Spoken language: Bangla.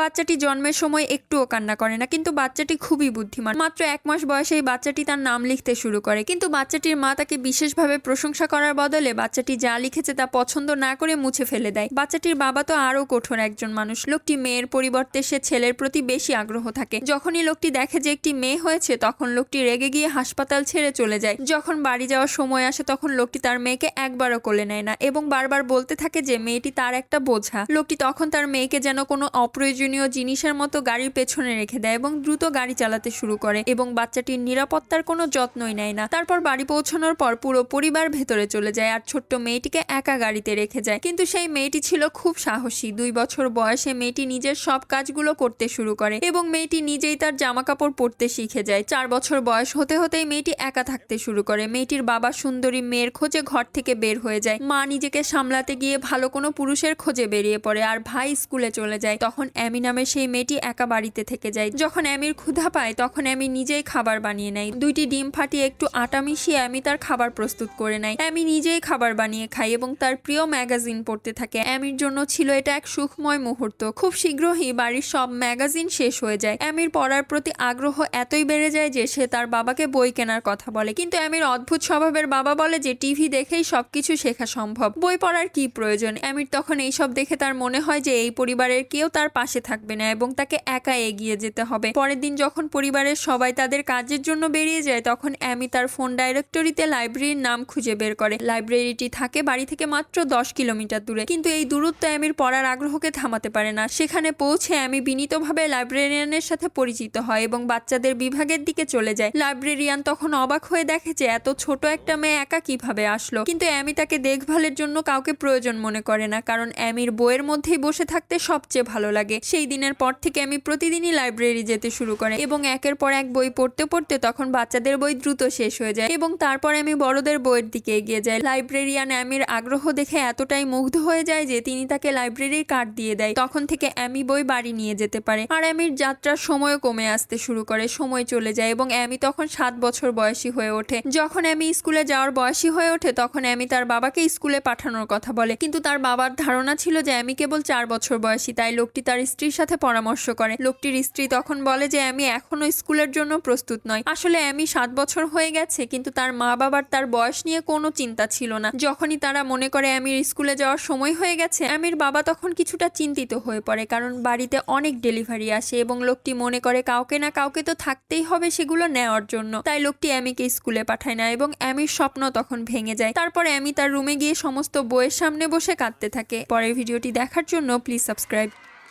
বাচ্চাটি জন্মের সময় একটুও কান্না করে না, কিন্তু বাচ্চাটি খুবই বুদ্ধিমান। মাত্র এক মাস বয়সে এই বাচ্চাটি তার নাম লিখতে শুরু করে, কিন্তু বাচ্চাটির মা তাকে বিশেষভাবে প্রশংসা করার বদলে বাচ্চাটি যা লিখেছে তা পছন্দ না করে মুছে ফেলে দেয়। বাচ্চাটির বাবা তো আরও কঠোর একজন মানুষ। লোকটি মেয়ের পরিবর্তে সে ছেলের প্রতি বেশি আগ্রহ থাকে। যখনই লোকটি দেখে যে একটি মেয়ে হয়েছে, তখন লোকটি রেগে গিয়ে হাসপাতাল ছেড়ে চলে যায়। যখন বাড়ি যাওয়ার সময় আসে, তখন লোকটি তার মেয়েকে একবারও কোলে নেয় না এবং বারবার বলতে থাকে যে, মেয়েটি তার একটা বোঝা। লোকটি তখন তার মেয়েকে যেন কোনো অপ্রয়োজনীয় জিনিসের মতো গাড়ির পেছনে রেখে দেয় এবং দ্রুত গাড়ি চালাতে শুরু করে এবং বাচ্চাটির নিরাপত্তার কোনো যত্নই নেয় না। তারপর বাড়ি পৌঁছানোর পর পুরো পরিবার ভেতরে চলে যায় আর ছোট্ট মেয়েটিকে একা গাড়িতে রেখে যায়। কিন্তু সেই মেয়েটি ছিল খুব সাহসী। দুই বছর বয়সে মেয়েটি নিজের সব কাজগুলো করতে শুরু করে এবং মেয়েটি নিজেই তার জামা কাপড় পরতে শিখে যায়। চার বছর বয়স হতে হতেই মেয়েটি একা থাকতে শুরু করে। মেয়েটির বাবা সুন্দরী মেয়ের খোঁজে ঘর থেকে বের হয়ে যায়। মা নিজেকে সামলাতে গিয়ে ভালো কোনো পুরুষের খোঁজে বেরিয়ে পড়ে আর ভাই স্কুলে চলে যায়। তখন অ্যামি নামে সেই মেয়েটি একা বাড়িতে থেকে যায়। যখন অ্যামির ক্ষুধা পায়, তখন অ্যামি নিজেই খাবার বানিয়ে নেয়। দুইটি ডিম ফাটিয়ে একটু আটা মিশিয়ে অ্যামি তার খাবার প্রস্তুত করে নেয়। অ্যামি নিজেই খাবার বানিয়ে খায় এবং তার প্রিয় ম্যাগাজিন পড়তে থাকে। অ্যামির জন্য ছিল এটা এক সুখময় মুহূর্ত। খুব শীঘ্রই বাড়ির সব ম্যাগাজিন শেষ হয়ে যায়। অ্যামির পড়ার প্রতি আগ্রহ এতই বেড়ে যায় যে সে তার বাবাকে বই কেনার কথা বলে। কিন্তু অ্যামির অদ্ভুত স্বভাবের বাবা বলে যে, টিভি দেখেই সবকিছু শেখা সম্ভব। বই পড়ার কি প্রয়োজন? অ্যামির তখন এইসব দেখে তার মনে হয় যে, এই পরিবারের কেউ তার পাশে থাকবে না এবং তাকে একা এগিয়ে যেতে হবে। পরের দিন যখন পরিবারের সবাই তাদের কাজের জন্য বেরিয়ে যায়, তখন অ্যামি তার ফোন ডাইরেক্টরিতে লাইব্রেরির নাম খুঁজে বের করে। লাইব্রেরিটি থাকে বাড়ি থেকে মাত্র দশ কিলোমিটার দূরে। কিন্তু এই দূরত্ব অ্যামির পড়ার আগ্রহকে থামাতে পারে না। সেখানে পৌঁছে অ্যামি বিনীতভাবে লাইব্রেরিয়ানের সাথে পরিচিত হয় এবং বাচ্চাদের বিভাগের দিকে চলে যায়। লাইব্রেরিয়ান তখন অবাক হয়ে দেখে যে এত ছোট একটা মেয়ে একা কীভাবে আসলো। কিন্তু অ্যামি তাকে দেখভালের জন্য কাউকে প্রয়োজন মনে করে না, কারণ অ্যামির বইয়ের মধ্যেই বসে থাকতে সবচেয়ে ভালো লাগে। সেই দিনের পর থেকে আমি প্রতিদিনই লাইব্রেরি যেতে শুরু করে এবং একের পর এক বই পড়তে পড়তে তখন বাচ্চাদের বই দ্রুত শেষ হয়ে যায় এবং তারপর আমি বড়দের বইয়ের দিকে এগিয়ে যাই। লাইব্রেরিয়ান অ্যামির আগ্রহ দেখে এতটাই মুগ্ধ হয়ে যায় যে তিনি তাকে লাইব্রেরির কার্ড দিয়ে দেয়। তখন থেকে অ্যামি বই বাড়ি নিয়ে যেতে পারে আর অ্যামির যাত্রার সময়ও কমে আসতে শুরু করে, সময় চলে যায় এবং অ্যামি তখন সাত বছর বয়সী হয়ে ওঠে। যখন অ্যামি স্কুলে যাওয়ার বয়সী হয়ে ওঠে তখন অ্যামি তার বাবাকে স্কুলে পাঠানোর কথা বলে। কিন্তু তার বাবার ধারণা ছিল যে অ্যামি কেবল চার বছর বয়সী, তাই লোকটি তার স্ত্রীর সাথে পরামর্শ করে। লোকটির স্ত্রী তখন বলে যে অ্যামি এখনও স্কুলের জন্য প্রস্তুত নয় আসলে অ্যামি সাত বছর হয়ে গেছে, কিন্তু তার মা বাবার তার বয়স নিয়ে কোনো চিন্তা ছিল না। যখনই তারা মনে করে অ্যামির স্কুলে যাওয়ার সময় হয়ে গেছে অ্যামির বাবা তখন কিছুটা চিন্তিত হয়ে পড়ে, কারণ বাড়িতে অনেক ডেলিভারি আসে এবং লোকটি মনে করে কাউকে না কাউকে তো থাকতেই হবে সেগুলো নেওয়ার জন্য। তাই লোকটি অ্যামিকে স্কুলে পাঠায় না এবং অ্যামির স্বপ্ন তখন ভেঙে যায়। তারপর অ্যামি তার রুমে গিয়ে সমস্ত বইয়ের সামনে বসে কাঁদতে থাকে। পরের ভিডিওটি দেখার জন্য প্লিজ সাবস্ক্রাইব।